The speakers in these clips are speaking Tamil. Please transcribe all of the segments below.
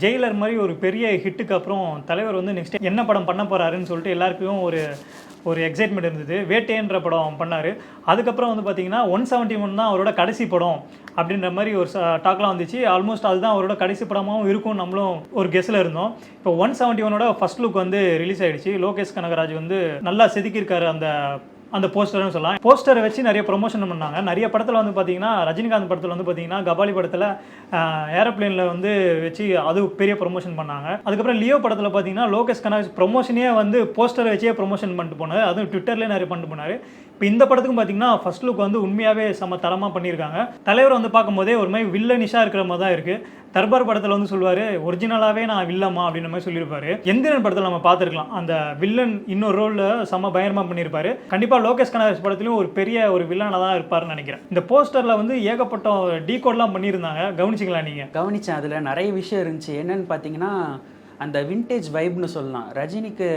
ஜெயிலர் மாதிரி ஒரு பெரிய ஹிட்டுக்கு அப்புறம் தலைவர் வந்து நெக்ஸ்ட் என்ன படம் பண்ண போகிறாருன்னு சொல்லிட்டு எல்லாருக்கும் ஒரு ஒரு எக்ஸைட்மெண்ட் இருந்தது. வேட்டைன்ற படம் பண்ணார். அதுக்கப்புறம் வந்து பார்த்தீங்கன்னா ஒன் செவன்ட்டி ஒன் தான் அவரோட கடைசி படம் அப்படின்ற மாதிரி ஒரு டாக்லாம் வந்துச்சு. ஆல்மோஸ்ட் அதுதான் அவரோட கடைசி படமாகவும் இருக்கும் நம்மளும் ஒரு கெஸில் இருந்தோம். இப்போ ஒன் செவன்ட்டி ஒனோட ஃபஸ்ட் லுக் வந்து ரிலீஸ் ஆகிடுச்சு லோகேஷ் கனகராஜ் வந்து நல்லா செதுக்கியிருக்காரு அந்த அந்த போஸ்டர்னு சொல்லலாம். போஸ்டரை வச்சு நிறைய ப்ரொமோஷன் பண்ணாங்க. நிறைய படத்தில் வந்து பார்த்தீங்கன்னா ரஜினிகாந்த் படத்தில் வந்து பார்த்தீங்கன்னா கபாலி படத்தில் ஏரோப்ளேனில் வந்து வச்சு அது பெரிய ப்ரொமோஷன் பண்ணாங்க. அதுக்கப்புறம் லியோ படத்தில் பார்த்தீங்கன்னா லோகேஷ் கனகராஜ் ப்ரொமோஷனே வந்து போஸ்டரை வச்சே ப்ரொமோஷன் பண்ணிட்டு போனார். அதுவும் ட்விட்டர்லேயே நிறைய பண்ணிட்டு போனார். இப்போ இந்த படத்துக்கும் பார்த்தீங்கன்னா ஃபர்ஸ்ட் லுக் வந்து உண்மையாகவே செம்ம தரமாக பண்ணியிருக்காங்க. தலைவர் வந்து பார்க்கும்போதே ஒரு மாதிரி வில்லனிஷாக இருக்கிற மாதிரி தான் இருக்குது தர்பார் படத்தில் வந்து சொல்லுவார் ஒரிஜினலாகவே நான் வில்லம்மா அப்படின்ற மாதிரி சொல்லியிருப்பாரு. எந்திரன் படத்தில் நம்ம பார்த்துருக்கலாம். அந்த வில்லன் இன்னொரு ரோலில் செம்ம பயங்கரமாக பண்ணியிருப்பாரு. கண்டிப்பாக லோகேஷ் கனகராஜ் படத்துலையும் ஒரு பெரிய ஒரு வில்லனாக தான் இருப்பாருன்னு நினைக்கிறேன். இந்த போஸ்டரில் வந்து ஏகப்பட்ட டீகோட்லாம் பண்ணியிருந்தாங்க. கவனிச்சிங்களா நீங்கள் கவனிச்சேன். அதில் நிறைய விஷயம் இருந்துச்சு. என்னன்னு பார்த்தீங்கன்னா அந்த வின்டேஜ் வைப்னு சொல்லலாம். ரஜினிக்கு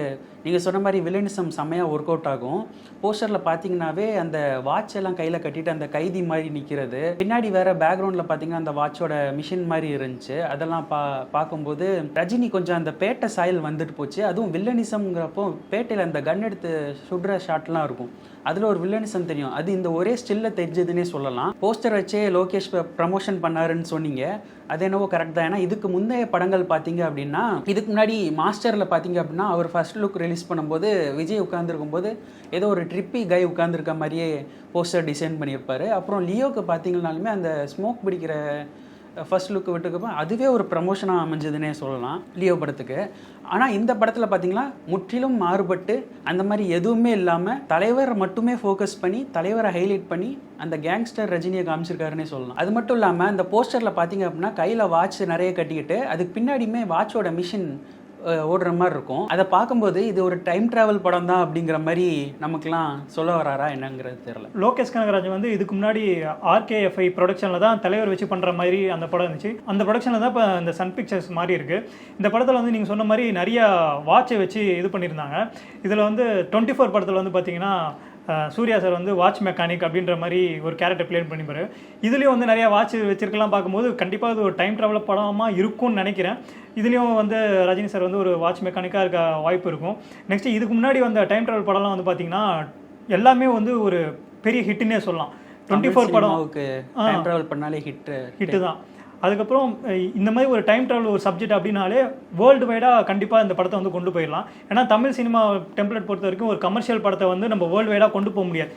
நீங்கள் சொன்ன மாதிரி வில்லனிசம் செம்மையாக ஒர்க் அவுட் ஆகும். போஸ்டரில் பார்த்தீங்கன்னாவே அந்த வாட்ச் எல்லாம் கையில் கட்டிட்டு அந்த கைதி மாதிரி நிற்கிறது பின்னாடி வேற பேக்ரவுண்டில் பார்த்தீங்கன்னா அந்த வாட்சோட மிஷின் மாதிரி இருந்துச்சு. அதெல்லாம் பா பார்க்கும்போது ரஜினி கொஞ்சம் அந்த பேட்டை சாயல் வந்துட்டு போச்சு. அதுவும் வில்லனிசம்ங்கிறப்போ பேட்டையில் அந்த கன் எடுத்து சுடுற ஷாட்லாம் இருக்கும். அதில் ஒரு வில்லனிசம் தெரியும். அது இந்த ஒரே ஸ்டில்ல தெரிஞ்சதுன்னே சொல்லலாம். போஸ்டர் வச்சே லோகேஷ் ப்ரமோஷன் பண்ணாருன்னு சொன்னீங்க. அது என்னவோ கரெக்ட் தான். ஏன்னா இதுக்கு முந்தைய படங்கள் பார்த்தீங்க அப்படின்னா இதுக்கு முன்னாடி மாஸ்டரில் பார்த்தீங்க அப்படின்னா அவர் ஃபர்ஸ்ட் லுக் ரிலீஸ் பண்ணும்போது விஜய் உட்காந்துருக்கும் போது ஏதோ ஒரு ட்ரிப்பி கை உட்காந்துருக்க மாதிரியே போஸ்டர் டிசைன் பண்ணியிருப்பாரு. அப்புறம் லியோக்கு பார்த்தீங்கன்னாலுமே அந்த ஸ்மோக் பிடிக்கிற ஃபர்ஸ்ட் லுக் விட்டுக்கப்போ அதுவே ஒரு ப்ரமோஷனாக அமைஞ்சதுன்னே சொல்லலாம் லியோ படத்துக்கு. ஆனால் இந்த படத்தில் பார்த்தீங்கன்னா முற்றிலும் மாறுபட்டு அந்த மாதிரி எதுவுமே இல்லாமல் தலைவரை மட்டுமே ஃபோக்கஸ் பண்ணி தலைவரை ஹைலைட் பண்ணி அந்த கேங்ஸ்டர் ரஜினியை காமிச்சிருக்காருன்னே சொல்லலாம். அது மட்டும் இல்லாமல் அந்த போஸ்டரில் பார்த்தீங்க அப்படின்னா கையில் வாட்ச் நிறைய கட்டிக்கிட்டு அதுக்கு பின்னாடியுமே வாட்சோட மிஷின் ஓடுற மாதிரி இருக்கும். அதை பார்க்கும்போது இது ஒரு டைம் டிராவல் படம் தான் அப்படிங்கிற மாதிரி நமக்குலாம் சொல்ல வராரா என்னங்கிறது தெரியல. லோகேஷ் கனகராஜ் வந்து இதுக்கு முன்னாடி ஆர்கேஎஃப்ஐ ப்ரொடக்ஷனில் தான் தலைவர் வச்சு பண்ணுற மாதிரி அந்த படம் இருந்துச்சு. அந்த ப்ரொடக்ஷனில் தான் இப்போ இந்த சன் பிக்சர்ஸ் மாதிரி இருக்குது இந்த படத்தில் வந்து நீங்கள் சொன்ன மாதிரி நிறைய வாட்சை வச்சு இது பண்ணியிருந்தாங்க. இதில் வந்து டுவெண்ட்டி ஃபோர் படத்தில் வந்து பார்த்தீங்கன்னா சூர்யா சார் வந்து வாட்ச் மெக்கானிக் அப்படின்ற மாதிரி ஒரு கேரக்டர் ப்ளே பண்ணிப்பாரு. இதுலேயும் வந்து நிறைய வாட்ச் வச்சிருக்கலாம் பார்க்கும்போது கண்டிப்பாக இது ஒரு டைம் ட்ராவல் படமாக இருக்கும்னு நினைக்கிறேன். இதுலேயும் வந்து ரஜினி சார் வந்து ஒரு வாட்ச் மெக்கானிக்காக இருக்க வாய்ப்பு இருக்கும். நெக்ஸ்ட் இதுக்கு முன்னாடி வந்த டைம் ட்ராவல் படம்லாம் வந்து பார்த்தீங்கன்னா எல்லாமே வந்து ஒரு பெரிய ஹிட்டுன்னே சொல்லலாம். டுவெண்ட்டி ஃபோர் படம். டைம் டிராவல் பண்ணாலே ஹிட் ஹிட்டு தான். அதுக்கப்புறம் இந்த மாதிரி ஒரு டைம் ட்ராவல் ஒரு சப்ஜெக்ட் அப்படின்னாலே வேர்ல்டு வைடாக கண்டிப்பாக இந்த படத்தை வந்து கொண்டு போயிடலாம். ஏன்னா தமிழ் சினிமா டெம்ப்ளேட் பொறுத்த வரைக்கும் ஒரு கமர்ஷியல் படத்தை வந்து நம்ம வேர்ல்டு வைடாக கொண்டு போக முடியாது.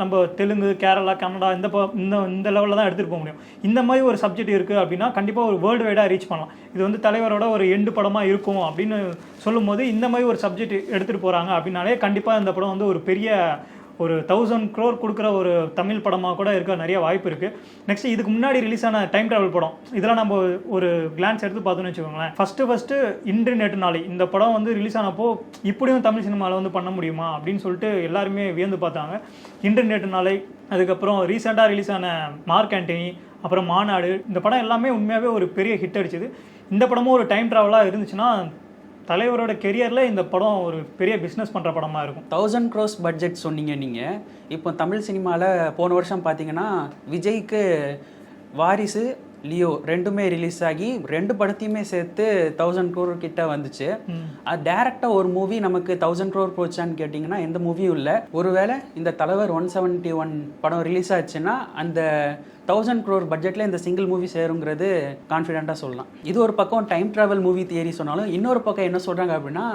நம்ம தெலுங்கு கேரளா கன்னடா இந்த இந்த இந்த லெவலில் தான் எடுத்துகிட்டு போக முடியும். இந்த மாதிரி ஒரு சப்ஜெக்ட் இருக்குது அப்படின்னா கண்டிப்பாக ஒரு வேர்ல்டு வைடாக ரீச் பண்ணலாம். இது வந்து தலைவரோட ஒரு எண்டு படமாக இருக்கும் அப்படின்னு சொல்லும்போது இந்த மாதிரி ஒரு சப்ஜெக்ட் எடுத்துகிட்டு போகிறாங்க அப்படின்னாலே கண்டிப்பாக இந்த படம் வந்து ஒரு பெரிய ஒரு தௌசண்ட் க்ரோர் கொடுக்குற ஒரு தமிழ் படமாக கூட இருக்க நிறைய வாய்ப்பு இருக்குது நெக்ஸ்ட் இதுக்கு முன்னாடி ரிலீஸ் ஆன டைம் ட்ராவல் படம். இதெல்லாம் நம்ம ஒரு கிளான்ஸ் எடுத்து பார்த்தோன்னு வச்சுக்கோங்களேன். ஃபஸ்ட்டு ஃபஸ்ட்டு இன்று நாளை. இந்த படம் வந்து ரிலீஸ் ஆனப்போ இப்படியும் தமிழ் சினிமாவில் வந்து பண்ண முடியுமா அப்படின்னு சொல்லிட்டு எல்லாருமே வியந்து பார்த்தாங்க. இன்று நாளை. அதுக்கப்புறம் ரீசெண்டாக ரிலீஸ் ஆன மார்க் ஆண்டனி அப்புறம் மாநாடு. இந்த படம் எல்லாமே உண்மையாகவே ஒரு பெரிய ஹிட் அடிச்சது. இந்த படமும் ஒரு டைம் ட்ராவலாக இருந்துச்சுன்னா தலைவரோட கெரியரில் இந்த படம் ஒரு பெரிய பிஸ்னஸ் பண்ணுற படமாக இருக்கும். தௌசண்ட் க்ரோஸ் பட்ஜெட் சொன்னீங்க நீங்கள் இப்போ தமிழ் சினிமாவில் போன வருஷம் பார்த்தீங்கன்னா விஜய்க்கு வாரிசு லியோ ரெண்டுமே ரிலீஸ் ஆகி ரெண்டு படத்தையுமே சேர்த்து தௌசண்ட் க்ரோர் கிட்ட வந்துச்சு. அது டேரெக்டாக ஒரு மூவி நமக்கு தௌசண்ட் க்ரோர் போச்சான்னு கேட்டிங்கன்னா எந்த மூவியும் இல்லை. ஒருவேளை இந்த தலைவர் ஒன் செவன்ட்டி ஒன் படம் ரிலீஸ் ஆச்சுன்னா அந்த தௌசண்ட் க்ரோர் பட்ஜெட்டில் இந்த சிங்கிள் மூவி சேருங்கிறது கான்ஃபிடென்ட்டாக சொல்லலாம். இது ஒரு பக்கம் டைம் ட்ராவல் மூவி தியரி சொன்னாலும் இன்னொரு பக்கம் என்ன சொல்கிறாங்க அப்படின்னா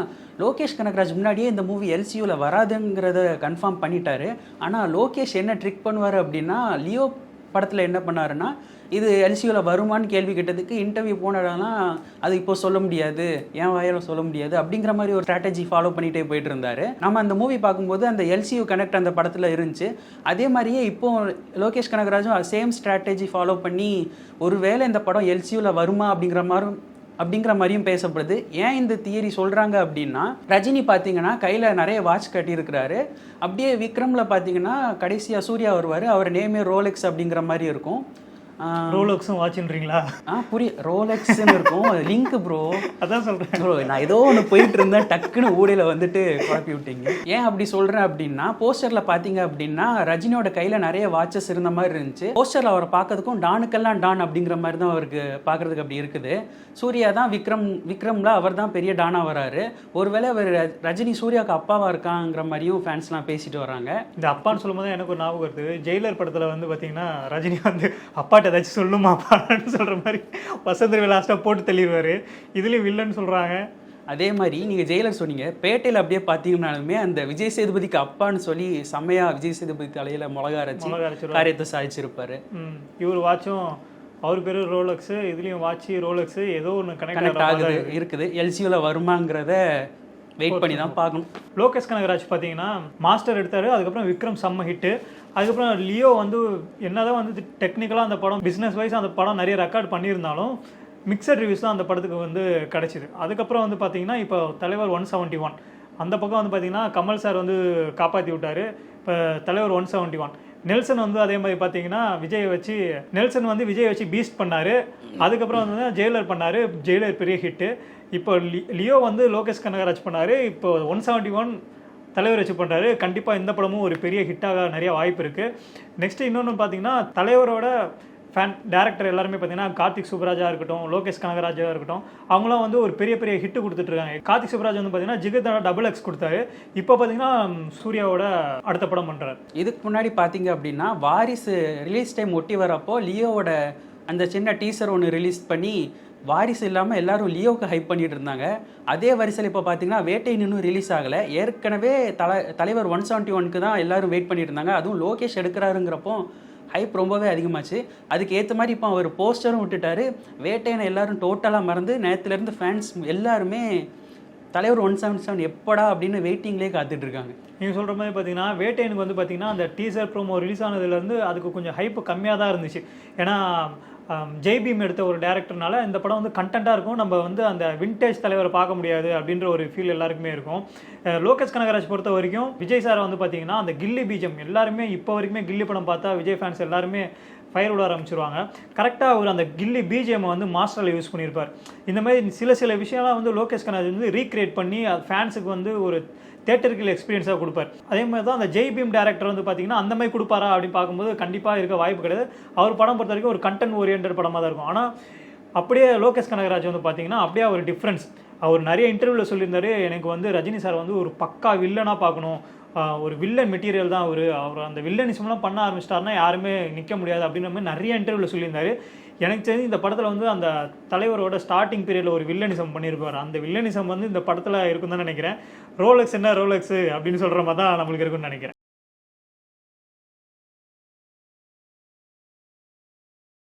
லோகேஷ் கனகராஜ் முன்னாடியே இந்த மூவி எல்சியூவில் வராதுங்கிறத கன்ஃபார்ம் பண்ணிட்டாரு. ஆனால் லோகேஷ் என்ன ட்ரிக் பண்ணுவார் அப்படின்னா லியோ படத்தில் என்ன பண்ணாருன்னா இது எல்சியூவில் வருமான்னு கேள்வி கேட்டதுக்கு இன்டர்வியூ போனடெல்லாம் அது இப்போ சொல்ல முடியாது ஏன் வாயில் சொல்ல முடியாது அப்படிங்கிற மாதிரி ஒரு ஸ்ட்ராட்டஜி ஃபாலோ பண்ணிகிட்டே போயிட்டு இருந்தார். நம்ம அந்த மூவி பார்க்கும்போது அந்த எல்சியூ கனெக்ட் அந்த படத்தில் இருந்துச்சு. அதே மாதிரியே இப்போ லோகேஷ் கனகராஜும் சேம் ஸ்ட்ராட்டஜி ஃபாலோ பண்ணி ஒருவேளை இந்த படம் எல்சியூவில் வருமா அப்படிங்கிற மாதிரி அப்படிங்கிற மாதிரியும் பேசப்படுது. ஏன் இந்த தியரி சொல்கிறாங்க அப்படின்னா ரஜினி பார்த்தீங்கன்னா கையில் நிறைய வாட்ச் கட்டியிருக்கிறாரு. அப்படியே விக்ரமில் பார்த்தீங்கன்னா கடைசியாக சூர்யா வருவார். அவர் நேமே ரோலெக்ஸ் அப்படிங்கிற மாதிரி இருக்கும். ரோலக்ஸும் வாட்சுன்றீங்களா ஆ புரிய ரோலெக்ஸ்னு இருக்கும். லிங்க் ப்ரோ அதான் சொல்கிறேன் ப்ரோ நான் ஏதோ ஒன்று போயிட்டு இருந்தேன் டக்குன்னு ஊடையில வந்துட்டு குழப்பி விட்டீங்க. ஏன் அப்படி சொல்றேன் அப்படின்னா போஸ்டர்ல பாத்தீங்க அப்படின்னா ரஜினியோட கையில நிறைய வாட்சஸ் இருந்த மாதிரி இருந்துச்சு. போஸ்டர்ல அவரை பார்க்கறதுக்கும் டானுக்கெல்லாம் டான் அப்படிங்கிற மாதிரி தான் அவருக்கு பார்க்கறதுக்கு அப்படி இருக்குது. சூர்யா தான் விக்ரம் விக்ரம்ல அவர் தான் பெரிய டானா வராரு. ஒருவேளை அவர் ரஜினி சூர்யாவுக்கு அப்பாவா இருக்காங்கிற மாதிரியும் ஃபேன்ஸ்லாம் பேசிட்டு வராங்க. இந்த அப்பான்னு சொல்லும்போது எனக்கு ஒரு ஞாபகம் வருது. ஜெயிலர் படத்தில் வந்து பார்த்தீங்கன்னா ரஜினி வந்து அப்பாட்ட ஏதாச்சும் சொல்லுமா அப்பான்னு சொல்கிற மாதிரி வசந்த லாஸ்ட்டாக போட்டு தள்ளிடுவார். இதுலேயும் வில்லன்னு சொல்கிறாங்க அதே மாதிரி நீங்க ஜெயிலர் சொன்னீங்க. பேட்டையில் அப்படியே பார்த்தீங்கன்னாலுமே அந்த விஜய் சேதுபதிக்கு அப்பான்னு சொல்லி செம்மையா விஜய் சேதுபதி தலையில மிளகா அரைச்சி. காரியத்தை சாதிச்சிருப்பாரு. இவர் வாட்சும் அவர் பேர் ரோலக்ஸு இதுலேயும் வாட்சி ரோலக்ஸு ஏதோ ஒன்று கனெக்ட் ஆகுது இருக்குது. எல்சியூல வருமாங்கிறத வெயிட் பண்ணி தான் பார்க்கணும். லோகேஷ் கனகராஜ் பார்த்தீங்கன்னா மாஸ்டர் எடுத்தார். அதுக்கப்புறம் விக்ரம் செம்ம ஹிட்டு அதுக்கப்புறம் லியோ வந்து என்னதான் வந்து டெக்னிக்கலாக அந்த படம் பிஸ்னஸ் வைஸ் அந்த படம் நிறைய ரெக்கார்ட் பண்ணியிருந்தாலும் மிக்சட் ரிவ்யூஸ் தான் அந்த படத்துக்கு வந்து கிடைச்சிது. அதுக்கப்புறம் வந்து பார்த்தீங்கன்னா இப்போ தலைவர் ஒன் செவன்ட்டி ஒன் அந்த பக்கம் வந்து பார்த்தீங்கன்னா கமல் சார் வந்து காப்பாற்றி விட்டார். இப்போ தலைவர் ஒன் செவன்ட்டி ஒன் நெல்சன் வந்து அதே மாதிரி பார்த்தீங்கன்னா விஜயை வச்சு நெல்சன் வந்து விஜயை வச்சு பீஸ்ட் பண்ணார். அதுக்கப்புறம் வந்து ஜெயிலர் பண்ணார். ஜெயிலர் பெரிய ஹிட்டு இப்போ லி- லியோ வந்து லோகேஷ் கனகராஜ் பண்ணார். இப்போ ஒன் செவன்ட்டி ஒன் தலைவர் வச்சு பண்ணுறாரு கண்டிப்பாக இந்த படமும் ஒரு பெரிய ஹிட்டாக நிறைய வாய்ப்பு இருக்குது நெக்ஸ்ட்டு இன்னொன்று பார்த்தீங்கன்னா தலைவரோட ஃபேன் டேரக்டர் எல்லாருமே பார்த்தீங்கன்னா கார்த்திக் சுப்ராஜா இருக்கட்டும் லோகேஷ் கனகராஜா இருக்கட்டும் அவங்களாம் வந்து ஒரு பெரிய பெரிய ஹிட் கொடுத்துட்ருக்காங்க கார்த்திக் சுப்ராஜ் வந்து பார்த்தீங்கன்னா ஜிகத்தோட டபுள் எக்ஸ் கொடுத்தாரு. இப்போ பார்த்தீங்கன்னா சூர்யாவோட அடுத்த படம் பண்ணுறாரு இதுக்கு முன்னாடி பார்த்தீங்க அப்படின்னா வாரிசு ரிலீஸ் டைம் ஒட்டி வரப்போ லியோவோட அந்த சின்ன டீசர் ஒன்று ரிலீஸ் பண்ணி வாரிசு இல்லாமல் எல்லாரும் லியோவுக்கு ஹைப் பண்ணிட்டு இருந்தாங்க. அதே வரிசையில் இப்போ பார்த்தீங்கன்னா வேட்டை இன்னும் ரிலீஸ் ஆகலை. ஏற்கனவே தலை தலைவர் ஒன் செவன்ட்டி ஒனுக்கு தான் எல்லாரும் வெயிட் பண்ணிட்டு இருந்தாங்க. அதுவும் லோகேஷ் எடுக்கிறாருங்கிறப்போ ஹைப் ரொம்பவே அதிகமாச்சு. அதுக்கு ஏற்ற மாதிரி இப்போ அவர் போஸ்டரும் விட்டுட்டாரு. வேட்டையனை எல்லாரும் டோட்டலாக மறந்து நேரத்துலேருந்து ஃபேன்ஸ் எல்லாருமே தலைவர் ஒன் செவன் செவன் எப்படா அப்படின்னு வெயிட்டிங்லேயே காத்துட்டு இருக்காங்க. நீங்கள் சொல்கிற மாதிரி பார்த்தீங்கன்னா வேட்டையனுக்கு வந்து பார்த்தீங்கன்னா அந்த டீசர் ப்ரோமோ ரிலீஸ் ஆனதுலேருந்து அதுக்கு கொஞ்சம் ஹைப்பு கம்மியாக தான் இருந்துச்சு. ஏன்னா ஜெய்பீம் எடுத்த ஒரு டேரக்டர்னால இந்த படம் வந்து கண்டென்ட்டாக இருக்கும். நம்ம வந்து அந்த விண்டேஜ் தலைவரை பார்க்க முடியாது அப்படின்ற ஒரு ஃபீல் எல்லாருக்குமே இருக்கும். லோகேஷ் கனகராஜ் பொறுத்த வரைக்கும் விஜய் சாரை வந்து பார்த்தீங்கன்னா அந்த கில்லி பீஜம் எல்லாருமே இப்போ வரைக்குமே கில்லி படம் பார்த்தா விஜய் ஃபேன்ஸ் எல்லாருமே ஃபயர் விட ஆரம்பிச்சிருவாங்க. கரெக்டாக அவர் அந்த கில்லி பிஜிஎம் வந்து மாஸ்டரில் யூஸ் பண்ணியிருப்பார் இந்த மாதிரி சில சில விஷயம்லாம் வந்து லோகேஷ் கனகராஜ் வந்து ரீக்ரியேட் பண்ணி ஃபேன்ஸுக்கு வந்து ஒரு தேட்டருக்கு எக்ஸ்பீரியன்ஸாக கொடுப்பார். அதே மாதிரி தான் அந்த ஜெய் பீம் டேரக்டர் வந்து பார்த்தீங்கன்னா அந்த மாதிரி கொடுப்பாரா அப்படின்னு பார்க்கும்போது கண்டிப்பாக இருக்க வாய்ப்பு கிடையாது. அவர் படம் பொறுத்த வரைக்கும் ஒரு கண்டென்ட் ஓரியன்ட் படமாக தான் இருக்கும். ஆனால் அப்படியே லோகேஷ் கனகராஜ் வந்து பார்த்தீங்கன்னா அப்படியே ஒரு டிஃப்ரென்ஸ் அவர் நிறைய இன்டர்வியூவில் சொல்லியிருந்தாரு எனக்கு வந்து ரஜினி சார் வந்து ஒரு பக்கா வில்லனாக பார்க்கணும். ஒரு வில்லன் மெட்டீரியல் தான் அவர். அவர் அந்த வில்லனிசம்லாம் பண்ண ஆரம்பிச்சிட்டாருன்னா யாருமே நிற்க முடியாது அப்படின்ற மாதிரி நிறைய இன்டர்வியூவில் சொல்லியிருந்தாரு. எனக்கு தெரிஞ்சு இந்த படத்தில் வந்து அந்த தலைவரோட ஸ்டார்டிங் பீரியடில் ஒரு வில்லனிசம் பண்ணியிருப்பார். அந்த வில்லனிசம் வந்து இந்த படத்தில் இருக்கும் தான் நினைக்கிறேன். ரோலெக்ஸ் என்ன? ரோலெக்ஸ் அப்படின்னு சொல்கிற மாதிரி தான் நம்மளுக்கு இருக்குன்னு நினைக்கிறேன்.